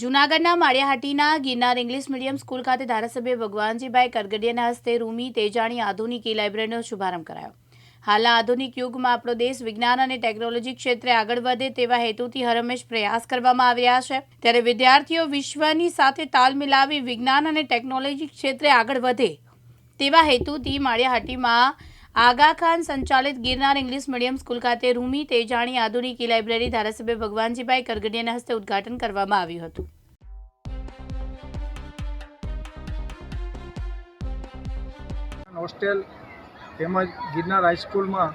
જૂનાગઢના Maliya Hatina Girnar English medium school ખાતે ધારાસભ્ય ભગવાનજીભાઈ કરગડિયાના હસ્તે રૂમી તેજાણી આધુનિક ઈ લાઇબ્રેરીનો શુભારંભ કરાયો. હાલના આધુનિક યુગમાં આપણો દેશ વિજ્ઞાન અને ટેકનોલોજી ક્ષેત્રે આગળ વધે તેવા હેતુથી હરમેશ પ્રયાસ કરવામાં આવી રહ્યા છે. ત્યારે વિદ્યાર્થીઓ વિશ્વની સાથે તાલ મિલાવી વિજ્ઞાન અને ટેકનોલોજી ક્ષેત્રે આગળ વધે તેવા હેતુથી માળિયાહાટીમાં આગા ખાન સંચાલિત ગિરનાર ઇંગ્લિશ મીડિયમ સ્કૂલ ખાતે રૂમી તેજાણી આધુનિક ઈ લાઇબ્રેરી ધારાસભ્ય ભગવાનજીભાઈ કરગડિયાના હસ્તે ઉદ્ઘાટન કરવામાં આવ્યું હતું. હોસ્ટેલ તેમજ ગિરનાર હાઈસ્કૂલમાં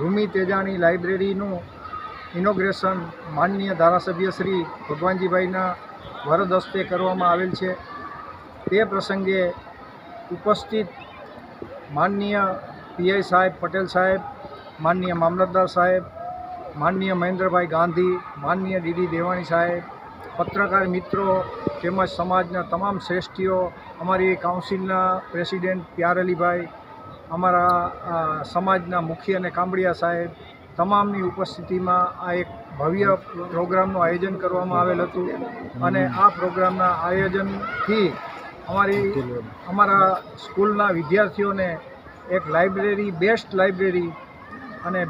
રૂમી તેજાણી લાઇબ્રેરીનું ઇનોગ્રેશન માનનીય ધારાસભ્ય શ્રી ભગવાનજીભાઈના વરદ હસ્તે કરવામાં આવેલ છે. તે પ્રસંગે ઉપસ્થિત માનનીય પીઆઈ સાહેબ, પટેલ સાહેબ, માનનીય મામલતદાર સાહેબ, માનનીય મહેન્દ્રભાઈ ગાંધી, માનનીય ડીડી દેવાણી સાહેબ, પત્રકાર મિત્રો તેમજ સમાજના તમામ શ્રેષ્ઠીઓ, અમારી કાઉન્સિલના પ્રેસિડેન્ટ પ્યારઅલીભાઈ અમારા સમાજના મુખી અને કામડિયા સાહેબ, તમામની ઉપસ્થિતિમાં આ એક ભવ્ય પ્રોગ્રામનું આયોજન કરવામાં આવેલ હતું અને આ પ્રોગ્રામના આયોજનથી અમારી, અમારા સ્કૂલના વિદ્યાર્થીઓને એક લાઇબ્રેરી, બેસ્ટ લાઇબ્રેરી અને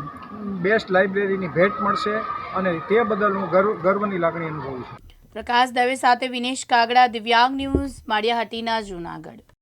બેસ્ટ લાઇબ્રેરીની ભેટ મળશે અને તે બદલ હું ગર્વ, ગર્વની લાગણી અનુભવું છું. પ્રકાશ દવે સાથે વિનેશ કાગડા, દિવ્યાંગ ન્યૂઝ, માળિયાહાટીના જૂનાગઢ.